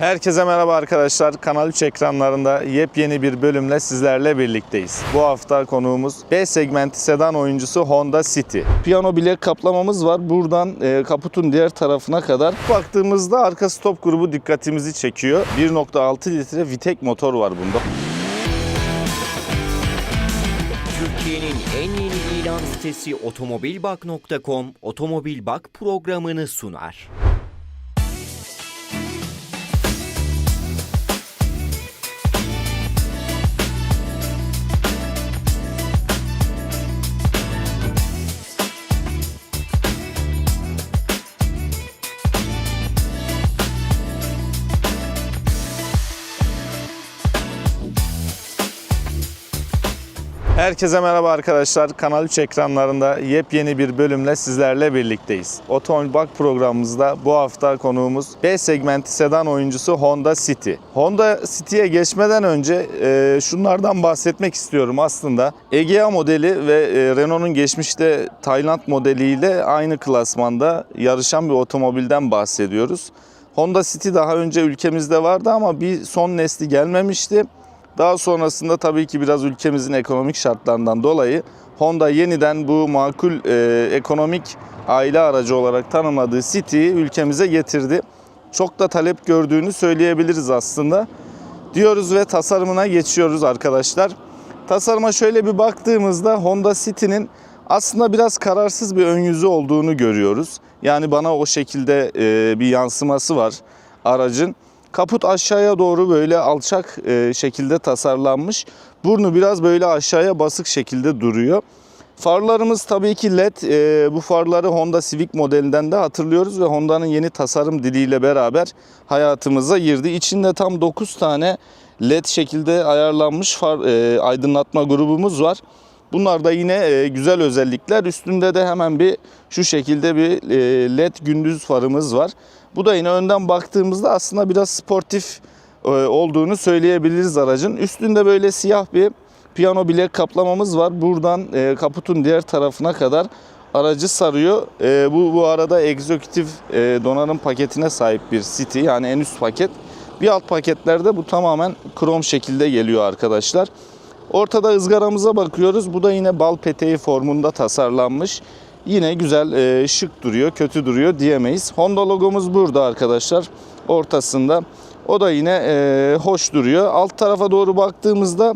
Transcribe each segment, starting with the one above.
Herkese merhaba arkadaşlar. Kanal 3 ekranlarında yepyeni bir bölümle sizlerle birlikteyiz. Bu hafta konuğumuz B segmenti sedan oyuncusu Honda City. Piyano bilek kaplamamız var. Buradan e, kaputun diğer tarafına kadar baktığımızda arka stop grubu dikkatimizi çekiyor. 1.6 litre Vitek motor var bunda. Türkiye'nin en yeni ilan sitesi otomobilbak.com Otomobil Bak programını sunar. Herkese merhaba arkadaşlar. Kanal 3 ekranlarında yepyeni bir bölümle sizlerle birlikteyiz. Otomobil Bak programımızda bu hafta konuğumuz B segmenti sedan oyuncusu Honda City. Honda City'ye geçmeden önce e, şunlardan bahsetmek istiyorum aslında. Egea modeli ve e, Renault'un geçmişte Tayland modeliyle aynı klasmanda yarışan bir otomobilden bahsediyoruz. Honda City daha önce ülkemizde vardı ama bir son nesli gelmemişti. Daha sonrasında tabii ki biraz ülkemizin ekonomik şartlarından dolayı Honda yeniden bu makul e, ekonomik aile aracı olarak tanımladığı City'yi ülkemize getirdi. Çok da talep gördüğünü söyleyebiliriz aslında. Diyoruz ve tasarımına geçiyoruz arkadaşlar. Tasarıma şöyle bir baktığımızda Honda City'nin aslında biraz kararsız bir ön yüzü olduğunu görüyoruz. Yani bana o şekilde e, bir yansıması var aracın. Kaput aşağıya doğru böyle alçak e, şekilde tasarlanmış. Burnu biraz böyle aşağıya basık şekilde duruyor. Farlarımız tabii ki LED. E, bu farları Honda Civic modelinden de hatırlıyoruz ve Honda'nın yeni tasarım diliyle beraber hayatımıza girdi. İçinde tam 9 tane LED şekilde ayarlanmış far e, aydınlatma grubumuz var. Bunlar da yine güzel özellikler. Üstünde de hemen bir şu şekilde bir LED gündüz farımız var. Bu da yine önden baktığımızda aslında biraz sportif e, olduğunu söyleyebiliriz aracın. Üstünde böyle siyah bir piyano bilek kaplamamız var. Buradan e, kaputun diğer tarafına kadar aracı sarıyor. E, bu bu arada egzekutif e, donanım paketine sahip bir City yani en üst paket. Bir alt paketlerde bu tamamen krom şekilde geliyor arkadaşlar. Ortada ızgaramıza bakıyoruz. Bu da yine bal peteği formunda tasarlanmış. Yine güzel, e, şık duruyor, kötü duruyor diyemeyiz. Honda logomuz burada arkadaşlar. Ortasında. O da yine e, hoş duruyor. Alt tarafa doğru baktığımızda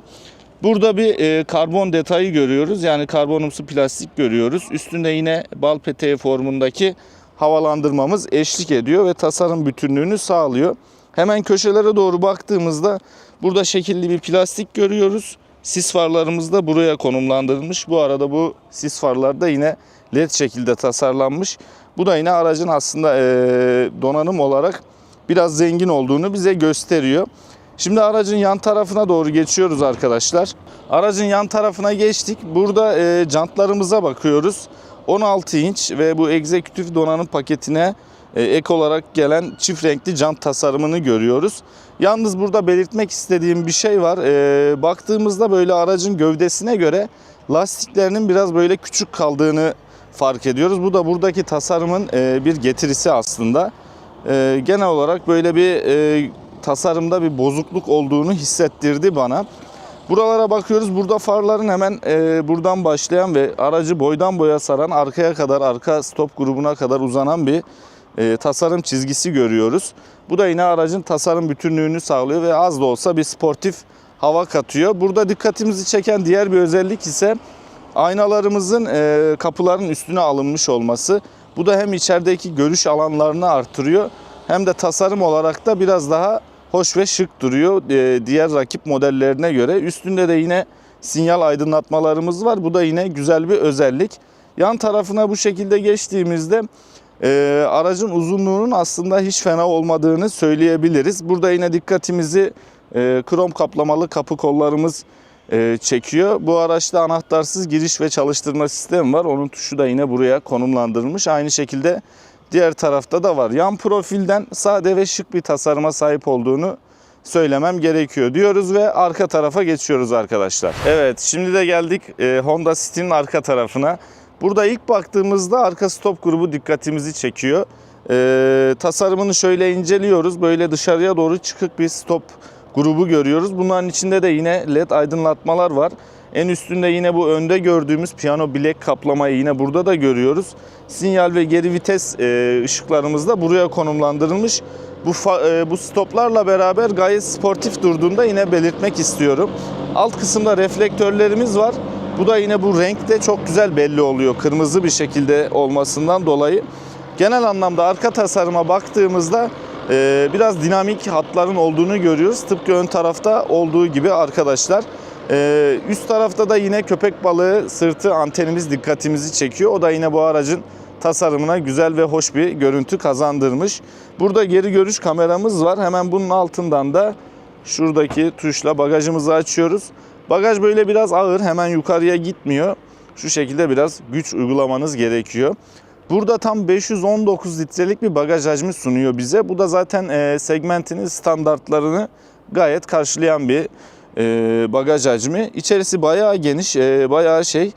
burada bir e, karbon detayı görüyoruz. Yani karbonumsu plastik görüyoruz. Üstünde yine bal peteği formundaki havalandırmamız eşlik ediyor ve tasarım bütünlüğünü sağlıyor. Hemen köşelere doğru baktığımızda burada şekilli bir plastik görüyoruz. Sis farlarımız da buraya konumlandırılmış. Bu arada bu sis farlar da yine led şekilde tasarlanmış. Bu da yine aracın aslında donanım olarak biraz zengin olduğunu bize gösteriyor. Şimdi aracın yan tarafına doğru geçiyoruz arkadaşlar. Aracın yan tarafına geçtik. Burada e, jantlarımıza bakıyoruz. 16 inç ve bu egzekutif donanım paketine ek olarak gelen çift renkli jant tasarımını görüyoruz. Yalnız burada belirtmek istediğim bir şey var. Baktığımızda böyle aracın gövdesine göre lastiklerinin biraz böyle küçük kaldığını fark ediyoruz. Bu da buradaki tasarımın e, bir getirisi aslında. E, genel olarak böyle bir e, tasarımda bir bozukluk olduğunu hissettirdi bana. Buralara bakıyoruz. Burada farların hemen e, buradan başlayan ve aracı boydan boya saran arkaya kadar arka stop grubuna kadar uzanan bir e, tasarım çizgisi görüyoruz. Bu da yine aracın tasarım bütünlüğünü sağlıyor ve az da olsa bir sportif hava katıyor. Burada dikkatimizi çeken diğer bir özellik ise aynalarımızın e, kapıların üstüne alınmış olması. Bu da hem içerideki görüş alanlarını artırıyor hem de tasarım olarak da biraz daha hoş ve şık duruyor e, diğer rakip modellerine göre. Üstünde de yine sinyal aydınlatmalarımız var. Bu da yine güzel bir özellik. Yan tarafına bu şekilde geçtiğimizde e, aracın uzunluğunun aslında hiç fena olmadığını söyleyebiliriz. Burada yine dikkatimizi e, krom kaplamalı kapı kollarımız çekiyor. Bu araçta anahtarsız giriş ve çalıştırma sistemi var. Onun tuşu da yine buraya konumlandırılmış. Aynı şekilde diğer tarafta da var. Yan profilden sade ve şık bir tasarıma sahip olduğunu söylemem gerekiyor diyoruz ve arka tarafa geçiyoruz arkadaşlar. Evet şimdi de geldik e, Honda City'nin arka tarafına. Burada ilk baktığımızda arka stop grubu dikkatimizi çekiyor. Ee, tasarımını şöyle inceliyoruz. Böyle dışarıya doğru çıkık bir stop grubu görüyoruz. Bunların içinde de yine led aydınlatmalar var. En üstünde yine bu önde gördüğümüz piyano bilek kaplamayı yine burada da görüyoruz. Sinyal ve geri vites e, ışıklarımız da buraya konumlandırılmış. Bu e, bu stoplarla beraber gayet sportif durduğunda yine belirtmek istiyorum. Alt kısımda reflektörlerimiz var. Bu da yine bu renkte çok güzel belli oluyor. Kırmızı bir şekilde olmasından dolayı. Genel anlamda arka tasarıma baktığımızda e, biraz dinamik hatların olduğunu görüyoruz. Tıpkı ön tarafta olduğu gibi arkadaşlar. E, üst tarafta da yine köpek balığı sırtı antenimiz dikkatimizi çekiyor. O da yine bu aracın tasarımına güzel ve hoş bir görüntü kazandırmış. Burada geri görüş kameramız var. Hemen bunun altından da şuradaki tuşla bagajımızı açıyoruz. Bagaj böyle biraz ağır, hemen yukarıya gitmiyor. Şu şekilde biraz güç uygulamanız gerekiyor. Burada tam 519 litrelik bir bagaj hacmi sunuyor bize. Bu da zaten e, segmentinin standartlarını gayet karşılayan bir e, bagaj hacmi. İçerisi bayağı geniş, e, bayağı şey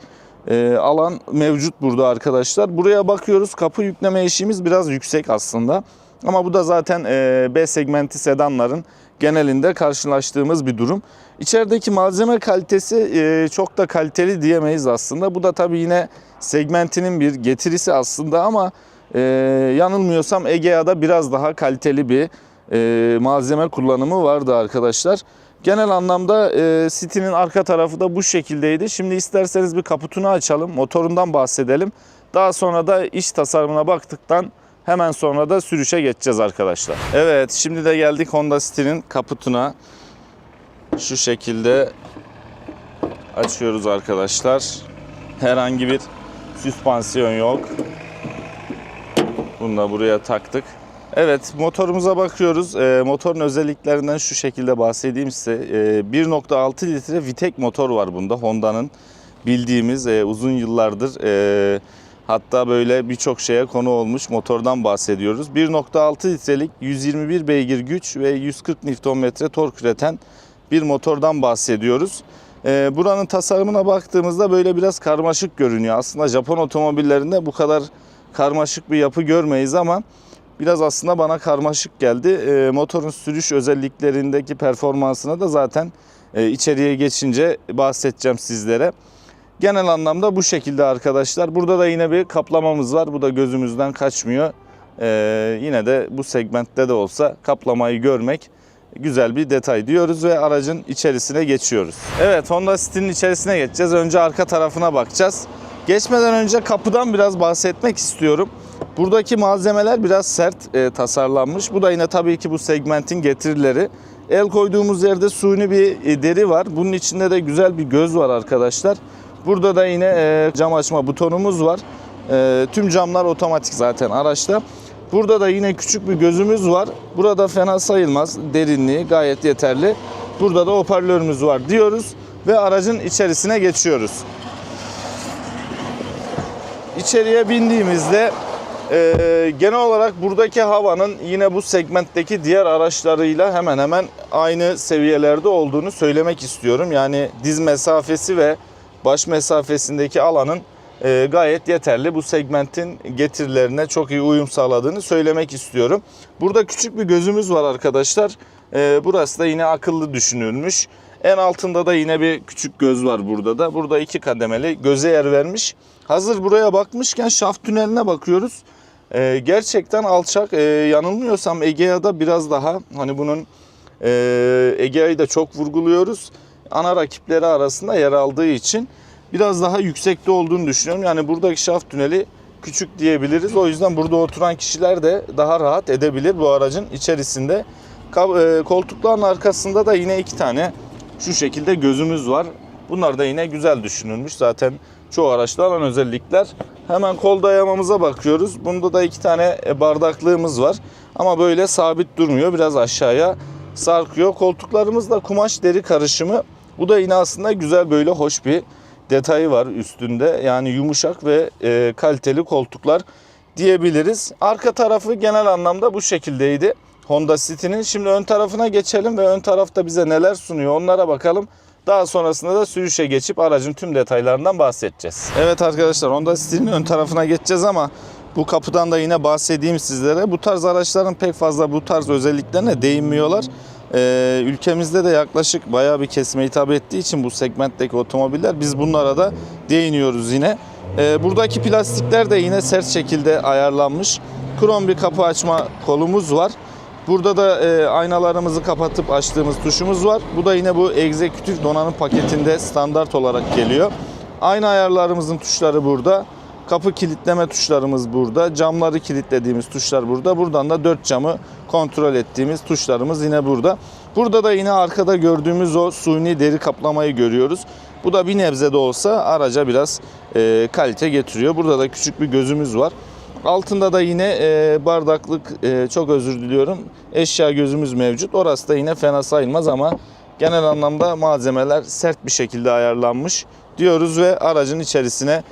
alan mevcut burada arkadaşlar. Buraya bakıyoruz. Kapı yükleme eşiğimiz biraz yüksek aslında. Ama bu da zaten B segmenti sedanların genelinde karşılaştığımız bir durum. İçerideki malzeme kalitesi e, çok da kaliteli diyemeyiz aslında. Bu da tabii yine segmentinin bir getirisi aslında ama e, yanılmıyorsam Egea'da biraz daha kaliteli bir e, malzeme kullanımı vardı arkadaşlar. Genel anlamda City'nin arka tarafı da bu şekildeydi. Şimdi isterseniz bir kaputunu açalım, motorundan bahsedelim. Daha sonra da iç tasarımına baktıktan hemen sonra da sürüşe geçeceğiz arkadaşlar. Evet, şimdi de geldik Honda City'nin kaputuna. Şu şekilde açıyoruz arkadaşlar. Herhangi bir süspansiyon yok. Bunu da buraya taktık. Evet motorumuza bakıyoruz. Ee, motorun özelliklerinden şu şekilde bahsedeyim size. Ee, 1.6 litre Vitek motor var bunda Honda'nın bildiğimiz e, uzun yıllardır e, hatta böyle birçok şeye konu olmuş motordan bahsediyoruz. 1.6 litrelik 121 beygir güç ve 140 Nm tork üreten bir motordan bahsediyoruz. Ee, buranın tasarımına baktığımızda böyle biraz karmaşık görünüyor. Aslında Japon otomobillerinde bu kadar karmaşık bir yapı görmeyiz ama biraz aslında bana karmaşık geldi. Ee, motorun sürüş özelliklerindeki performansına da zaten e, içeriye geçince bahsedeceğim sizlere. Genel anlamda bu şekilde arkadaşlar. Burada da yine bir kaplamamız var. Bu da gözümüzden kaçmıyor. Ee, yine de bu segmentte de olsa kaplamayı görmek güzel bir detay diyoruz ve aracın içerisine geçiyoruz. Evet Honda City'nin içerisine geçeceğiz. Önce arka tarafına bakacağız. Geçmeden önce kapıdan biraz bahsetmek istiyorum. Buradaki malzemeler biraz sert e, tasarlanmış. Bu da yine tabii ki bu segmentin getirileri. El koyduğumuz yerde suni bir e, deri var. Bunun içinde de güzel bir göz var arkadaşlar. Burada da yine e, cam açma butonumuz var. E, tüm camlar otomatik zaten araçta. Burada da yine küçük bir gözümüz var. Burada fena sayılmaz. Derinliği gayet yeterli. Burada da hoparlörümüz var diyoruz ve aracın içerisine geçiyoruz. İçeriye bindiğimizde e, genel olarak buradaki havanın yine bu segmentteki diğer araçlarıyla hemen hemen aynı seviyelerde olduğunu söylemek istiyorum. Yani diz mesafesi ve baş mesafesindeki alanın e, gayet yeterli. Bu segmentin getirilerine çok iyi uyum sağladığını söylemek istiyorum. Burada küçük bir gözümüz var arkadaşlar. E, burası da yine akıllı düşünülmüş. En altında da yine bir küçük göz var burada da. Burada iki kademeli göze yer vermiş. Hazır buraya bakmışken şaft tüneline bakıyoruz. E, gerçekten alçak. E, yanılmıyorsam Egea'da biraz daha hani bunun e, Egea'yı da çok vurguluyoruz. Ana rakipleri arasında yer aldığı için biraz daha yüksekte olduğunu düşünüyorum. Yani buradaki şaft tüneli küçük diyebiliriz. O yüzden burada oturan kişiler de daha rahat edebilir bu aracın içerisinde. E, Koltukların arkasında da yine iki tane şu şekilde gözümüz var. Bunlar da yine güzel düşünülmüş. Zaten çoğu araçta alan özellikler. Hemen kol dayamamıza bakıyoruz. Bunda da iki tane e, bardaklığımız var. Ama böyle sabit durmuyor. Biraz aşağıya sarkıyor. Koltuklarımız da kumaş deri karışımı. Bu da yine aslında güzel böyle hoş bir detayı var üstünde. Yani yumuşak ve e, kaliteli koltuklar diyebiliriz. Arka tarafı genel anlamda bu şekildeydi. Honda City'nin. Şimdi ön tarafına geçelim ve ön tarafta bize neler sunuyor onlara bakalım. Daha sonrasında da sürüşe geçip aracın tüm detaylarından bahsedeceğiz. Evet arkadaşlar Honda City'nin ön tarafına geçeceğiz ama Bu kapıdan da yine bahsedeyim sizlere. Bu tarz araçların pek fazla bu tarz özelliklerine değinmiyorlar. Ee, ülkemizde de yaklaşık bayağı bir kesime hitap ettiği için bu segmentteki otomobiller biz bunlara da değiniyoruz yine. Ee, buradaki plastikler de yine sert şekilde ayarlanmış. Krom bir kapı açma kolumuz var. Burada da e, aynalarımızı kapatıp açtığımız tuşumuz var. Bu da yine bu egzekütif donanım paketinde standart olarak geliyor. Ayna ayarlarımızın tuşları burada. Kapı kilitleme tuşlarımız burada. Camları kilitlediğimiz tuşlar burada. Buradan da dört camı kontrol ettiğimiz tuşlarımız yine burada. Burada da yine arkada gördüğümüz o suni deri kaplamayı görüyoruz. Bu da bir nebze de olsa araca biraz e, kalite getiriyor. Burada da küçük bir gözümüz var. Altında da yine e, bardaklık e, çok özür diliyorum eşya gözümüz mevcut. Orası da yine fena sayılmaz ama genel anlamda malzemeler sert bir şekilde ayarlanmış diyoruz ve aracın içerisine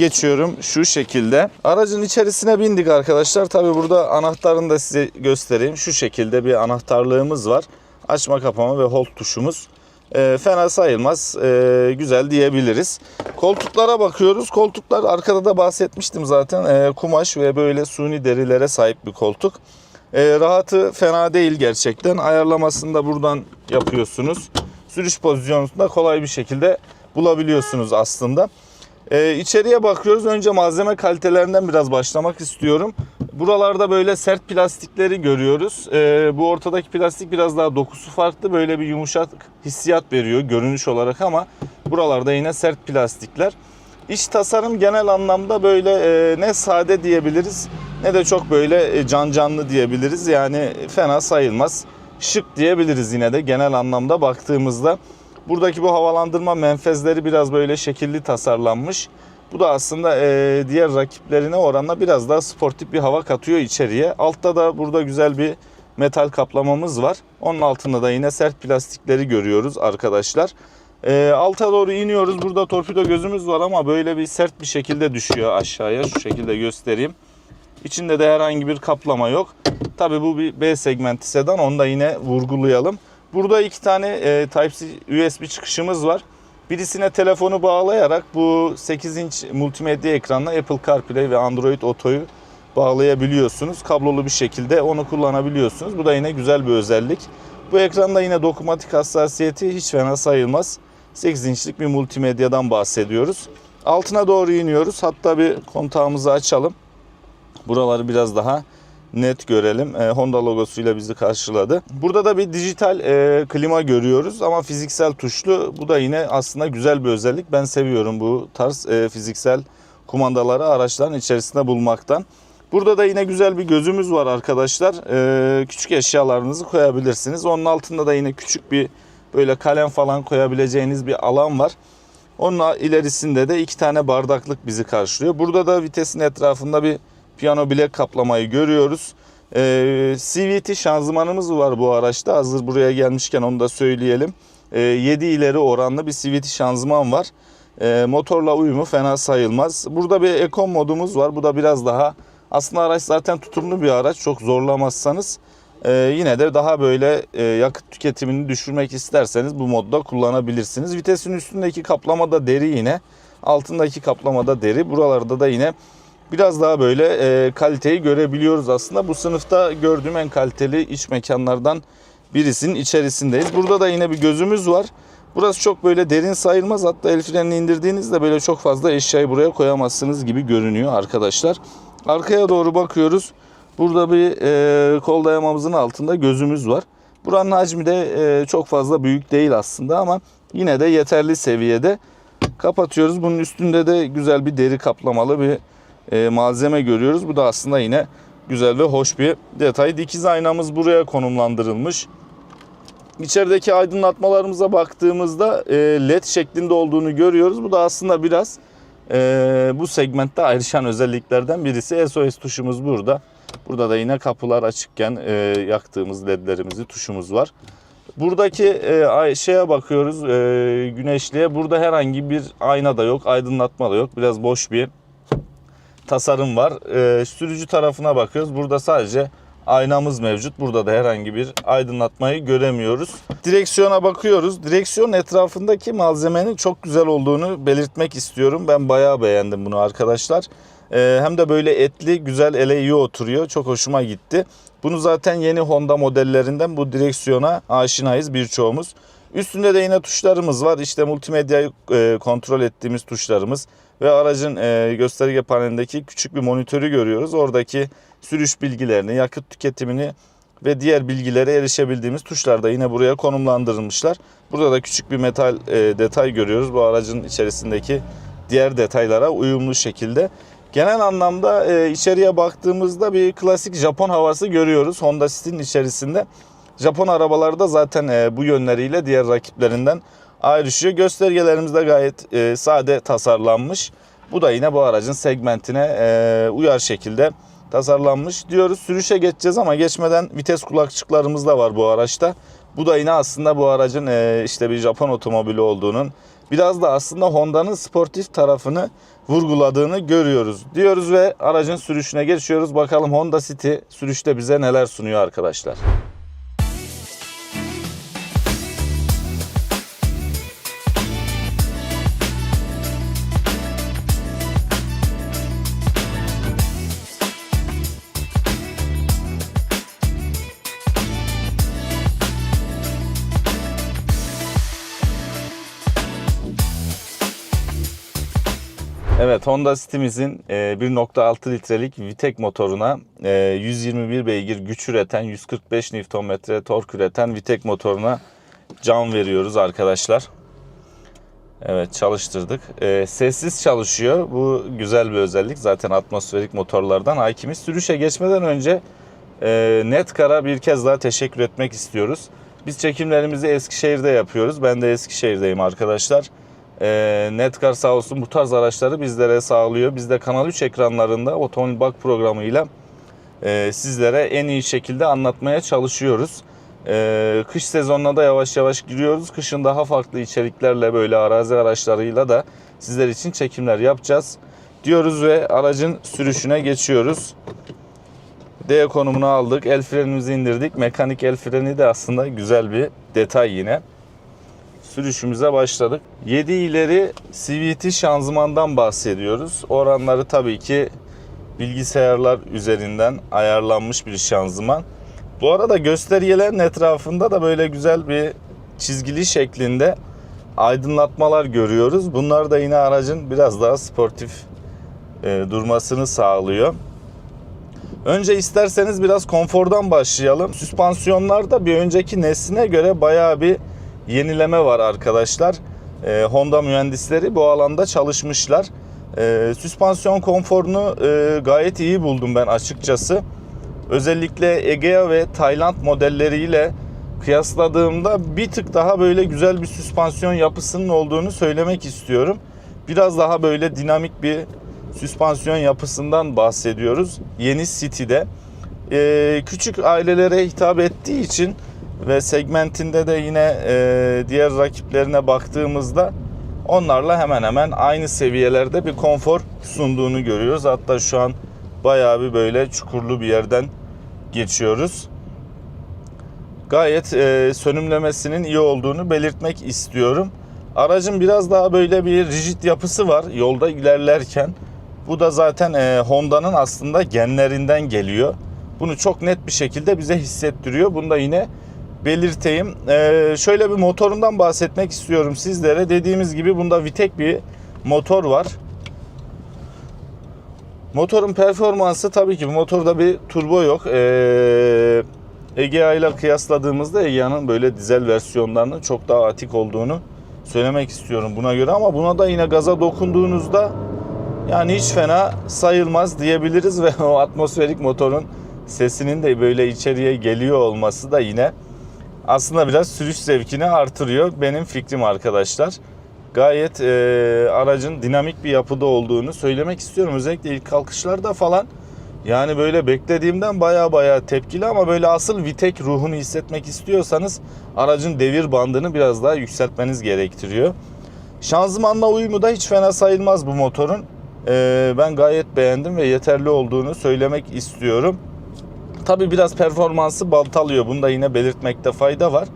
geçiyorum şu şekilde. Aracın içerisine bindik arkadaşlar. Tabi burada anahtarını da size göstereyim. Şu şekilde bir anahtarlığımız var. Açma kapama ve hold tuşumuz. E, fena sayılmaz. E, güzel diyebiliriz. Koltuklara bakıyoruz. Koltuklar arkada da bahsetmiştim zaten. E, kumaş ve böyle suni derilere sahip bir koltuk. E, rahatı fena değil gerçekten. Ayarlamasını da buradan yapıyorsunuz. Sürüş pozisyonunda kolay bir şekilde bulabiliyorsunuz aslında. Ee, içeriye bakıyoruz. Önce malzeme kalitelerinden biraz başlamak istiyorum. Buralarda böyle sert plastikleri görüyoruz. Ee, bu ortadaki plastik biraz daha dokusu farklı. Böyle bir yumuşak hissiyat veriyor görünüş olarak ama buralarda yine sert plastikler. İç tasarım genel anlamda böyle e, ne sade diyebiliriz ne de çok böyle e, can canlı diyebiliriz. Yani fena sayılmaz. Şık diyebiliriz yine de genel anlamda baktığımızda. Buradaki bu havalandırma menfezleri biraz böyle şekilli tasarlanmış. Bu da aslında e, diğer rakiplerine oranla biraz daha sportif bir hava katıyor içeriye. Altta da burada güzel bir metal kaplamamız var. Onun altında da yine sert plastikleri görüyoruz arkadaşlar. E, alta doğru iniyoruz. Burada torpido gözümüz var ama böyle bir sert bir şekilde düşüyor aşağıya. Şu şekilde göstereyim. İçinde de herhangi bir kaplama yok. Tabi bu bir B segmenti sedan. Onu da yine vurgulayalım. Burada iki tane e, Type-C USB çıkışımız var. Birisine telefonu bağlayarak bu 8 inç multimedya ekranla Apple CarPlay ve Android Auto'yu bağlayabiliyorsunuz. Kablolu bir şekilde onu kullanabiliyorsunuz. Bu da yine güzel bir özellik. Bu ekranda yine dokunmatik hassasiyeti hiç fena sayılmaz. 8 inçlik bir multimedyadan bahsediyoruz. Altına doğru iniyoruz. Hatta bir kontağımızı açalım. Buraları biraz daha net görelim. E, Honda logosuyla bizi karşıladı. Burada da bir dijital e, klima görüyoruz ama fiziksel tuşlu. Bu da yine aslında güzel bir özellik. Ben seviyorum bu tarz e, fiziksel kumandaları araçların içerisinde bulmaktan. Burada da yine güzel bir gözümüz var arkadaşlar. E, küçük eşyalarınızı koyabilirsiniz. Onun altında da yine küçük bir böyle kalem falan koyabileceğiniz bir alan var. Onun ilerisinde de iki tane bardaklık bizi karşılıyor. Burada da vitesin etrafında bir piyano bilek kaplamayı görüyoruz. Ee, CVT şanzımanımız var bu araçta. Hazır buraya gelmişken onu da söyleyelim. Ee, 7 ileri oranlı bir CVT şanzıman var. Ee, motorla uyumu fena sayılmaz. Burada bir Eco modumuz var. Bu da biraz daha aslında araç zaten tutumlu bir araç. Çok zorlamazsanız e, yine de daha böyle e, yakıt tüketimini düşürmek isterseniz bu modda kullanabilirsiniz. Vitesin üstündeki kaplama da deri yine. Altındaki kaplama da deri. Buralarda da yine biraz daha böyle e, kaliteyi görebiliyoruz aslında. Bu sınıfta gördüğüm en kaliteli iç mekanlardan birisinin içerisindeyiz. Burada da yine bir gözümüz var. Burası çok böyle derin sayılmaz. Hatta el frenini indirdiğinizde böyle çok fazla eşyayı buraya koyamazsınız gibi görünüyor arkadaşlar. Arkaya doğru bakıyoruz. Burada bir e, kol dayamamızın altında gözümüz var. Buranın hacmi de e, çok fazla büyük değil aslında ama yine de yeterli seviyede. Kapatıyoruz. Bunun üstünde de güzel bir deri kaplamalı bir malzeme görüyoruz. Bu da aslında yine güzel ve hoş bir detay. Dikiz aynamız buraya konumlandırılmış. İçerideki aydınlatmalarımıza baktığımızda e, led şeklinde olduğunu görüyoruz. Bu da aslında biraz e, bu segmentte ayrışan özelliklerden birisi. SOS tuşumuz burada. Burada da yine kapılar açıkken e, yaktığımız ledlerimizi tuşumuz var. Buradaki e, şeye bakıyoruz e, güneşliğe. Burada herhangi bir ayna da yok, aydınlatma da yok. Biraz boş bir tasarım var. E, sürücü tarafına bakıyoruz. Burada sadece aynamız mevcut. Burada da herhangi bir aydınlatmayı göremiyoruz. Direksiyona bakıyoruz. Direksiyon etrafındaki malzemenin çok güzel olduğunu belirtmek istiyorum. Ben bayağı beğendim bunu arkadaşlar. Ee, hem de böyle etli güzel ele iyi oturuyor. Çok hoşuma gitti. Bunu zaten yeni Honda modellerinden bu direksiyona aşinayız birçoğumuz. Üstünde de yine tuşlarımız var. İşte multimedyayı e, kontrol ettiğimiz tuşlarımız ve aracın e, gösterge panelindeki küçük bir monitörü görüyoruz. Oradaki sürüş bilgilerini, yakıt tüketimini ve diğer bilgilere erişebildiğimiz tuşlar da yine buraya konumlandırılmışlar. Burada da küçük bir metal e, detay görüyoruz. Bu aracın içerisindeki diğer detaylara uyumlu şekilde. Genel anlamda içeriye baktığımızda bir klasik Japon havası görüyoruz Honda City'nin içerisinde. Japon arabaları da zaten e, bu yönleriyle diğer rakiplerinden ayrışıyor. Göstergelerimiz de gayet e, sade tasarlanmış. Bu da yine bu aracın segmentine e, uyar şekilde tasarlanmış diyoruz. Sürüşe geçeceğiz ama geçmeden vites kulakçıklarımız da var bu araçta. Bu da yine aslında bu aracın e, işte bir Japon otomobili olduğunun biraz da aslında Honda'nın sportif tarafını vurguladığını görüyoruz diyoruz ve aracın sürüşüne geçiyoruz. Bakalım Honda City sürüşte bize neler sunuyor arkadaşlar. Evet Honda City'mizin e, 1.6 litrelik VTEC motoruna e, 121 beygir güç üreten 145 Nm tork üreten VTEC motoruna can veriyoruz arkadaşlar. Evet çalıştırdık. E, sessiz çalışıyor. Bu güzel bir özellik. Zaten atmosferik motorlardan hakimiz. Sürüşe geçmeden önce e, Netcar'a bir kez daha teşekkür etmek istiyoruz. Biz çekimlerimizi Eskişehir'de yapıyoruz. Ben de Eskişehir'deyim arkadaşlar. E, Netcar sağ olsun bu tarz araçları bizlere sağlıyor. Biz de Kanal 3 ekranlarında Otomobil Bak programıyla e, sizlere en iyi şekilde anlatmaya çalışıyoruz. E, kış sezonuna da yavaş yavaş giriyoruz. Kışın daha farklı içeriklerle böyle arazi araçlarıyla da sizler için çekimler yapacağız diyoruz ve aracın sürüşüne geçiyoruz. D konumunu aldık. El frenimizi indirdik. Mekanik el freni de aslında güzel bir detay yine sürüşümüze başladık. 7 ileri CVT şanzımandan bahsediyoruz. Oranları tabii ki bilgisayarlar üzerinden ayarlanmış bir şanzıman. Bu arada göstergelerin etrafında da böyle güzel bir çizgili şeklinde aydınlatmalar görüyoruz. Bunlar da yine aracın biraz daha sportif e, durmasını sağlıyor. Önce isterseniz biraz konfordan başlayalım. Süspansiyonlarda bir önceki nesline göre bayağı bir yenileme var arkadaşlar. Ee, Honda mühendisleri bu alanda çalışmışlar. Ee, süspansiyon konforunu e, gayet iyi buldum ben açıkçası. Özellikle Egea ve Tayland modelleriyle kıyasladığımda bir tık daha böyle güzel bir süspansiyon yapısının olduğunu söylemek istiyorum. Biraz daha böyle dinamik bir süspansiyon yapısından bahsediyoruz. Yeni City'de. Ee, küçük ailelere hitap ettiği için ve segmentinde de yine e, diğer rakiplerine baktığımızda onlarla hemen hemen aynı seviyelerde bir konfor sunduğunu görüyoruz. Hatta şu an bayağı bir böyle çukurlu bir yerden geçiyoruz. Gayet e, sönümlemesinin iyi olduğunu belirtmek istiyorum. Aracın biraz daha böyle bir rigid yapısı var yolda ilerlerken. Bu da zaten e, Honda'nın aslında genlerinden geliyor. Bunu çok net bir şekilde bize hissettiriyor. Bunu da yine belirteyim. Ee, şöyle bir motorundan bahsetmek istiyorum sizlere. Dediğimiz gibi bunda Vitek bir motor var. Motorun performansı tabii ki motorda bir turbo yok. Ee, Egea ile kıyasladığımızda Egea'nın böyle dizel versiyonlarının çok daha atik olduğunu söylemek istiyorum buna göre ama buna da yine gaza dokunduğunuzda yani hiç fena sayılmaz diyebiliriz ve o atmosferik motorun sesinin de böyle içeriye geliyor olması da yine aslında biraz sürüş zevkini artırıyor benim fikrim arkadaşlar. Gayet e, aracın dinamik bir yapıda olduğunu söylemek istiyorum. Özellikle ilk kalkışlarda falan yani böyle beklediğimden baya baya tepkili ama böyle asıl Vitek ruhunu hissetmek istiyorsanız aracın devir bandını biraz daha yükseltmeniz gerektiriyor. Şanzımanla uyumu da hiç fena sayılmaz bu motorun. E, ben gayet beğendim ve yeterli olduğunu söylemek istiyorum. Tabi biraz performansı baltalıyor. Bunu da yine belirtmekte fayda var.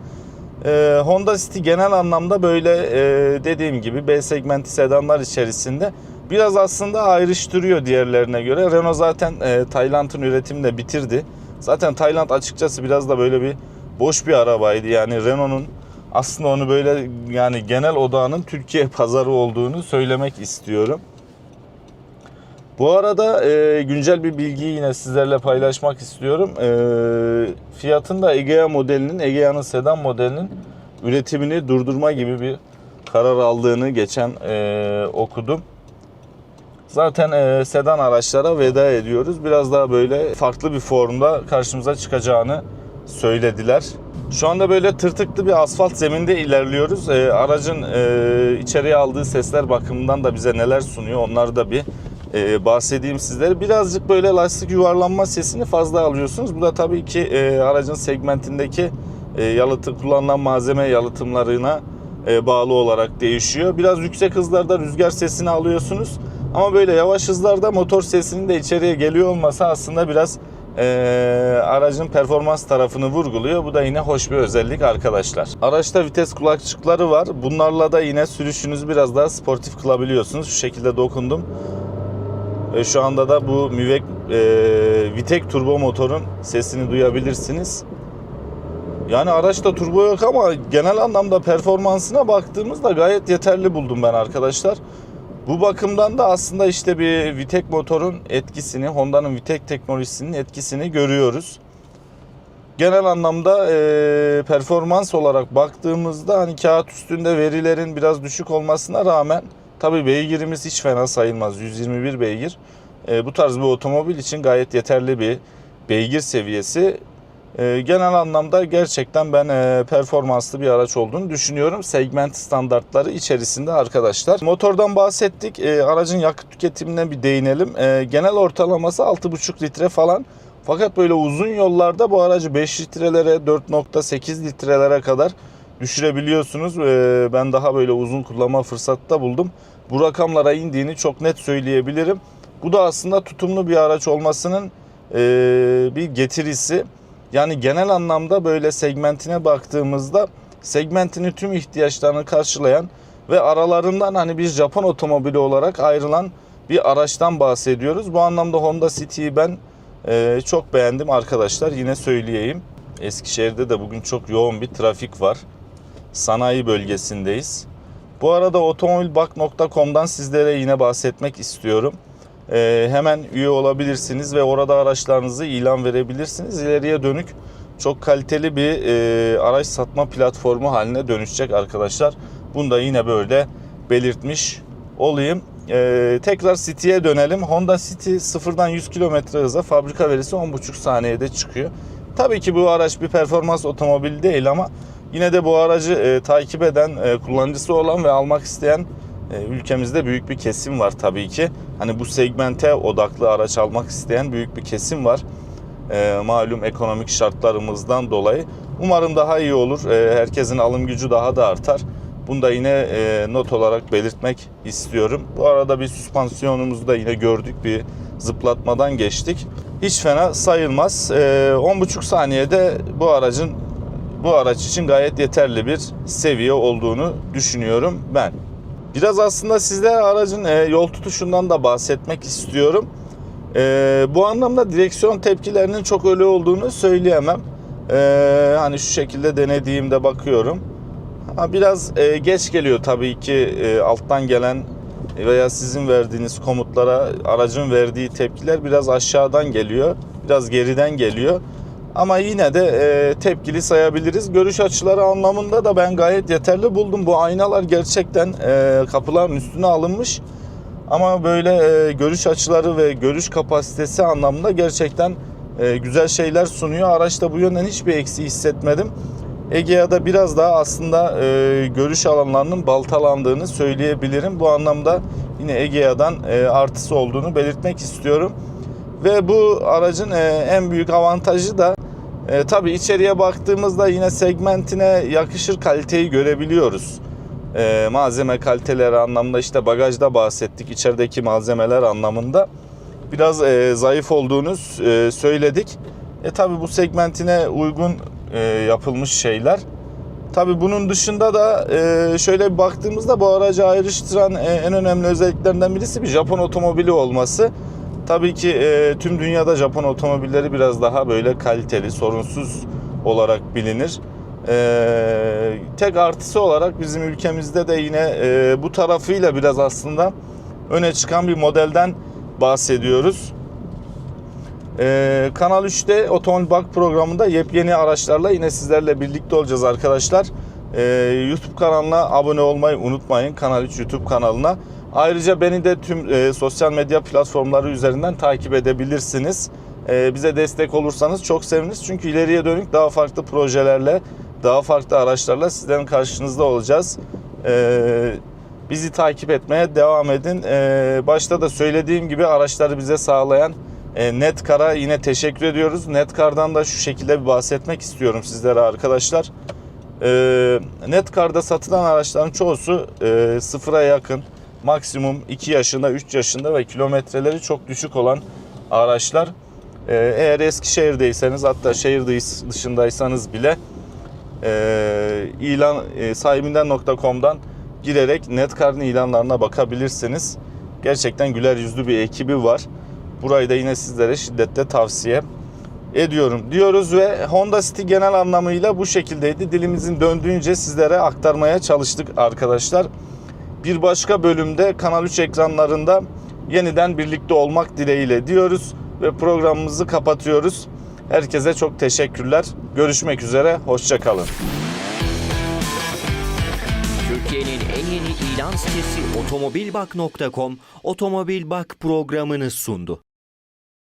Ee, Honda City genel anlamda böyle e, dediğim gibi B segmenti sedanlar içerisinde biraz aslında ayrıştırıyor diğerlerine göre. Renault zaten e, Tayland'ın üretimini de bitirdi. Zaten Tayland açıkçası biraz da böyle bir boş bir arabaydı. Yani Renault'un aslında onu böyle yani genel odağının Türkiye pazarı olduğunu söylemek istiyorum. Bu arada e, güncel bir bilgiyi yine sizlerle paylaşmak istiyorum. E, Fiat'ın da Egea modelinin, Egea'nın sedan modelinin üretimini durdurma gibi bir karar aldığını geçen e, okudum. Zaten e, sedan araçlara veda ediyoruz. Biraz daha böyle farklı bir formda karşımıza çıkacağını söylediler. Şu anda böyle tırtıklı bir asfalt zeminde ilerliyoruz. E, aracın e, içeriye aldığı sesler bakımından da bize neler sunuyor onları da bir e, bahsedeyim sizlere. Birazcık böyle lastik yuvarlanma sesini fazla alıyorsunuz. Bu da tabii ki e, aracın segmentindeki e, yalıtı kullanılan malzeme yalıtımlarına e, bağlı olarak değişiyor. Biraz yüksek hızlarda rüzgar sesini alıyorsunuz. Ama böyle yavaş hızlarda motor sesinin de içeriye geliyor olması aslında biraz e, aracın performans tarafını vurguluyor. Bu da yine hoş bir özellik arkadaşlar. Araçta vites kulakçıkları var. Bunlarla da yine sürüşünüzü biraz daha sportif kılabiliyorsunuz. Şu şekilde dokundum. Ve şu anda da bu Mivek e, Vitek turbo motorun sesini duyabilirsiniz. Yani araçta turbo yok ama genel anlamda performansına baktığımızda gayet yeterli buldum ben arkadaşlar. Bu bakımdan da aslında işte bir Vitek motorun etkisini, Honda'nın Vitek teknolojisinin etkisini görüyoruz. Genel anlamda e, performans olarak baktığımızda hani kağıt üstünde verilerin biraz düşük olmasına rağmen tabi beygirimiz hiç fena sayılmaz. 121 beygir. E, bu tarz bir otomobil için gayet yeterli bir beygir seviyesi. E, genel anlamda gerçekten ben e, performanslı bir araç olduğunu düşünüyorum. Segment standartları içerisinde arkadaşlar. Motordan bahsettik. E, aracın yakıt tüketimine bir değinelim. E, genel ortalaması 6,5 litre falan. Fakat böyle uzun yollarda bu aracı 5 litrelere 4.8 litrelere kadar düşürebiliyorsunuz. E, ben daha böyle uzun kullanma fırsatı da buldum. Bu rakamlara indiğini çok net söyleyebilirim. Bu da aslında tutumlu bir araç olmasının e, bir getirisi. Yani genel anlamda böyle segmentine baktığımızda segmentinin tüm ihtiyaçlarını karşılayan ve aralarından hani bir Japon otomobili olarak ayrılan bir araçtan bahsediyoruz. Bu anlamda Honda City'yi ben e, çok beğendim arkadaşlar. Yine söyleyeyim. Eskişehir'de de bugün çok yoğun bir trafik var. Sanayi bölgesindeyiz. Bu arada otomobilbak.com'dan sizlere yine bahsetmek istiyorum. Ee, hemen üye olabilirsiniz ve orada araçlarınızı ilan verebilirsiniz. İleriye dönük çok kaliteli bir e, araç satma platformu haline dönüşecek arkadaşlar. Bunu da yine böyle belirtmiş olayım. Ee, tekrar City'ye dönelim. Honda City sıfırdan 100 km hıza fabrika verisi 10,5 saniyede çıkıyor. Tabii ki bu araç bir performans otomobili değil ama yine de bu aracı e, takip eden, e, kullanıcısı olan ve almak isteyen e, ülkemizde büyük bir kesim var tabii ki. Hani bu segmente odaklı araç almak isteyen büyük bir kesim var. E, malum ekonomik şartlarımızdan dolayı. Umarım daha iyi olur. E, herkesin alım gücü daha da artar. Bunu da yine e, not olarak belirtmek istiyorum. Bu arada bir süspansiyonumuzu da yine gördük. Bir zıplatmadan geçtik. Hiç fena sayılmaz. E, 10,5 saniyede bu aracın bu araç için gayet yeterli bir seviye olduğunu düşünüyorum ben. Biraz aslında sizlere aracın e, yol tutuşundan da bahsetmek istiyorum. E, bu anlamda direksiyon tepkilerinin çok öyle olduğunu söyleyemem. E, hani şu şekilde denediğimde bakıyorum. Biraz geç geliyor tabii ki alttan gelen veya sizin verdiğiniz komutlara aracın verdiği tepkiler biraz aşağıdan geliyor. Biraz geriden geliyor. Ama yine de e, tepkili sayabiliriz. Görüş açıları anlamında da ben gayet yeterli buldum. Bu aynalar gerçekten e, kapıların üstüne alınmış. Ama böyle e, görüş açıları ve görüş kapasitesi anlamında gerçekten e, güzel şeyler sunuyor. Araçta bu yönden hiçbir eksi hissetmedim. Egea'da biraz daha aslında e, görüş alanlarının baltalandığını söyleyebilirim. Bu anlamda yine Egea'dan e, artısı olduğunu belirtmek istiyorum. Ve bu aracın e, en büyük avantajı da e, tabii içeriye baktığımızda yine segmentine yakışır kaliteyi görebiliyoruz. E, malzeme kaliteleri anlamda işte bagajda bahsettik. içerideki malzemeler anlamında biraz e, zayıf olduğunu e, söyledik. E tabii bu segmentine uygun e, yapılmış şeyler. Tabii bunun dışında da e, şöyle bir baktığımızda bu aracı ayrıştıran e, en önemli özelliklerinden birisi bir Japon otomobili olması. Tabii ki e, tüm dünyada Japon otomobilleri biraz daha böyle kaliteli, sorunsuz olarak bilinir. E, tek artısı olarak bizim ülkemizde de yine e, bu tarafıyla biraz aslında öne çıkan bir modelden bahsediyoruz. Ee, Kanal 3'te Otomobil Bak programında yepyeni araçlarla yine sizlerle birlikte olacağız arkadaşlar. Ee, YouTube kanalına abone olmayı unutmayın. Kanal 3 YouTube kanalına. Ayrıca beni de tüm e, sosyal medya platformları üzerinden takip edebilirsiniz. Ee, bize destek olursanız çok seviniriz. Çünkü ileriye dönük daha farklı projelerle, daha farklı araçlarla sizlerin karşınızda olacağız. Ee, bizi takip etmeye devam edin. Ee, başta da söylediğim gibi araçları bize sağlayan e, Netcar'a yine teşekkür ediyoruz. Netcar'dan da şu şekilde bir bahsetmek istiyorum sizlere arkadaşlar. E, Netcar'da satılan araçların çoğusu e, sıfıra yakın. Maksimum 2 yaşında, 3 yaşında ve kilometreleri çok düşük olan araçlar. E, eğer Eskişehir'deyseniz hatta şehir dışı- dışındaysanız bile e, ilan e, sahibinden.com'dan girerek Netcar'ın ilanlarına bakabilirsiniz. Gerçekten güler yüzlü bir ekibi var. Burayı da yine sizlere şiddetle tavsiye ediyorum diyoruz ve Honda City genel anlamıyla bu şekildeydi. Dilimizin döndüğünce sizlere aktarmaya çalıştık arkadaşlar. Bir başka bölümde Kanal 3 ekranlarında yeniden birlikte olmak dileğiyle diyoruz ve programımızı kapatıyoruz. Herkese çok teşekkürler. Görüşmek üzere. Hoşçakalın. Türkiye'nin en yeni ilan sitesi otomobilbak.com Otomobil Bak programını sundu.